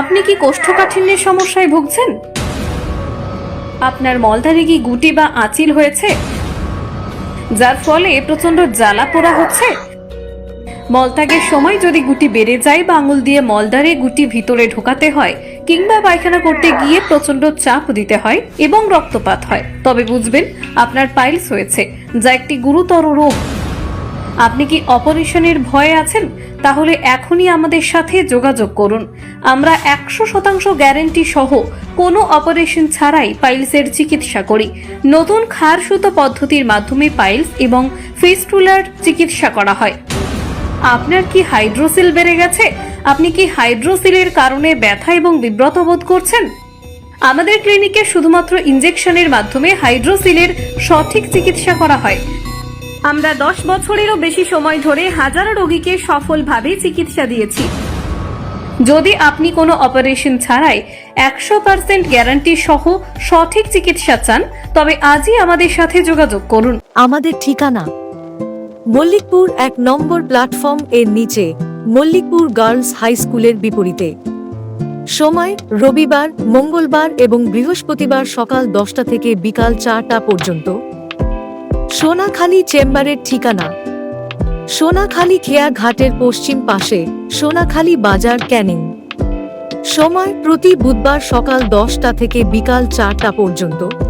আপনি কি কোষ্ঠকাঠিন্যের সমস্যায় ভুগছেন? আপনার মলদারে কি গুটি বা আঁচিল হয়েছে? যার ফলে প্রচণ্ড জ্বালা পোড়া হচ্ছে? মলত্যাগের সময় যদি গুটি বেড়ে যায় বা আঙুল দিয়ে মলদারে গুটি ভিতরে ঢোকাতে হয়, কিংবা পায়খানা করতে গিয়ে প্রচণ্ড চাপ দিতে হয় এবং রক্তপাত হয়, তবে বুঝবেন আপনার পাইলস হয়েছে, যা একটি গুরুতর রোগ। আপনি কি অপারেশনের ভয়ে আছেন? তাহলে এখনই আমাদের সাথে যোগাযোগ করুন। আমরা একশো শতাংশ গ্যারেন্টি সহ কোনো অপারেশন ছাড়াই পাইলসের চিকিৎসা করি। নতুন খার সুতো পদ্ধতির মাধ্যমে পাইলস এবং ফিস্টুলার চিকিৎসা করা হয়। আপনার কি হাইড্রোসিল বেড়ে গেছে? আপনি কি হাইড্রোসিলের কারণে ব্যথা এবং বিব্রত বোধ করছেন? আমাদের ক্লিনিকে শুধুমাত্র ইনজেকশনের মাধ্যমে হাইড্রোসিলের সঠিক চিকিৎসা করা হয়। আমরা দশ বছরেরও বেশি সময় ধরে হাজারো রোগীকে সফলভাবে চিকিৎসা দিয়েছি। যদি আপনি কোনো অপারেশন ছাড়াই একশো পার্সেন্ট গ্যারান্টি সহ সঠিক চিকিৎসা চান, তবে আজই আমাদের সাথে যোগাযোগ করুন। আমাদের ঠিকানা মল্লিকপুর এক নম্বর প্ল্যাটফর্ম এর নিচে, মল্লিকপুর গার্লস হাই স্কুলের বিপরীতে। সময় রবিবার, মঙ্গলবার এবং বৃহস্পতিবার সকাল দশটা থেকে বিকাল চারটা পর্যন্ত। সোনাখালী চেম্বারের ঠিকানা। সোনাখালী খেয়া ঘাটের পশ্চিম পাশে সোনাখালী বাজার ক্যানিং। সময় প্রতি বুধবার সকাল দশটা থেকে বিকাল চারটা পর্যন্ত।